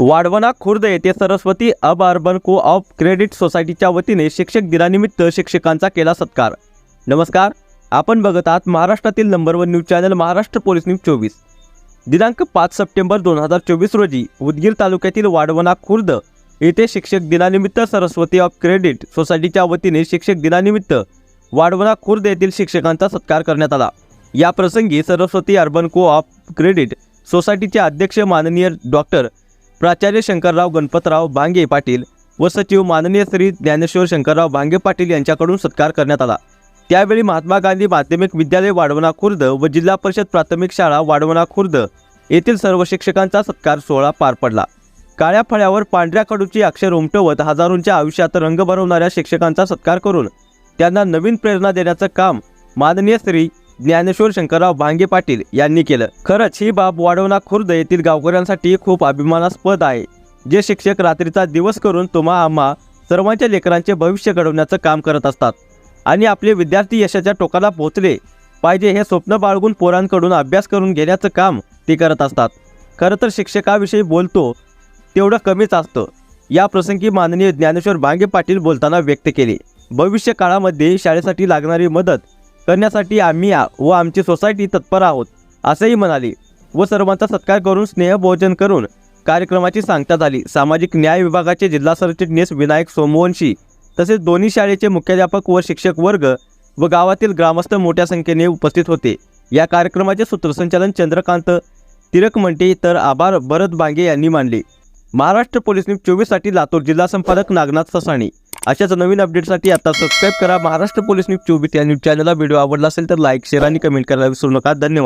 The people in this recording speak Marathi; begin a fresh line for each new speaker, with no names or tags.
वाढवणा खुर्द येथे सरस्वती अब अर्बन को ऑफ क्रेडिट सोसायटीच्या वतीने शिक्षक दिनानिमित्त शिक्षकांचा केला सत्कार. नमस्कार आपण बघत आहात महाराष्ट्रातील number one news channel Maharashtra police news चोवीस. दिनांक पाच सप्टेंबर दोन हजार चोवीस रोजी उदगीर तालुक्यातील वाढवणा खुर्द येथे शिक्षक दिनानिमित्त सरस्वती ऑफ क्रेडिट सोसायटीच्या वतीने शिक्षक दिनानिमित्त वाढवणा खुर्द येथील शिक्षकांचा सत्कार करण्यात आला. या प्रसंगी Saraswati urban co op credit सोसायटीचे अध्यक्ष माननीय डॉक्टर प्राचार्य शंकरराव गणपतराव भांगे पाटील व सचिव माननीय श्री ज्ञानेश्वर शंकरराव भांगे पाटील यांच्याकडून सत्कार करण्यात आला. त्यावेळी महात्मा गांधी माध्यमिक विद्यालय वाढवणा खुर्द व जिल्हा परिषद प्राथमिक शाळा वाढवणा खुर्द येथील सर्व शिक्षकांचा सत्कार सोहळा पार पडला. काळ्या फळ्यावर पांढऱ्या कडूची अक्षर उमटवत हजारोंच्या आयुष्यात रंग भरवणाऱ्या शिक्षकांचा सत्कार करून त्यांना नवीन प्रेरणा देण्याचं काम माननीय श्री ज्ञानेश्वर शंकरराव भांगे पाटील यांनी केलं. खरंच ही बाब वाढवणा खुर्द येथील गावकऱ्यांसाठी खूप अभिमानास्पद आहे. जे शिक्षक रात्रीचा दिवस करून तुम्हा आम्हा सर्वांच्या लेकरांचे भविष्य घडवण्याचं काम करत असतात आणि आपले विद्यार्थी यशाच्या टोकाला पोहोचले पाहिजे हे स्वप्न बाळगून पोरांकडून अभ्यास करून घेण्याचं काम ते करत असतात. खरं तर शिक्षकाविषयी बोलतो तेवढं कमीच असतं. या प्रसंगी माननीय ज्ञानेश्वर भांगे पाटील बोलताना व्यक्त केले. भविष्य काळामध्ये शाळेसाठी लागणारी मदत करण्यासाठी आम्ही आ- व आमची सोसायटी तत्पर आहोत असंही म्हणाले व सर्वांचा सत्कार करून स्नेहभोजन करून कार्यक्रमाची सांगता झाली. सामाजिक न्याय विभागाचे जिल्हा सरचिटणीस विनायक सोमवंशी तसेच दोन्ही शाळेचे मुख्याध्यापक व शिक्षक वर्ग व गावातील ग्रामस्थ मोठ्या संख्येने उपस्थित होते. या कार्यक्रमाचे सूत्रसंचालन चंद्रकांत तिरकमंटे तर आभार भरत बांगे यांनी मानले. महाराष्ट्र पोलीस न्यूज चोवीससाठी लातूर जिल्हा संपादक नागनाथ ससाणी. अशाच नवीन अपडेटसाठी आता सबस्क्राईब करा. महाराष्ट्र पोलीस न्यूज चोवीस या न्यूज चॅनलला व्हिडिओ आवडला असेल तर लाईक शेअर आणि कमेंट करायला विसरू नका. धन्यवाद.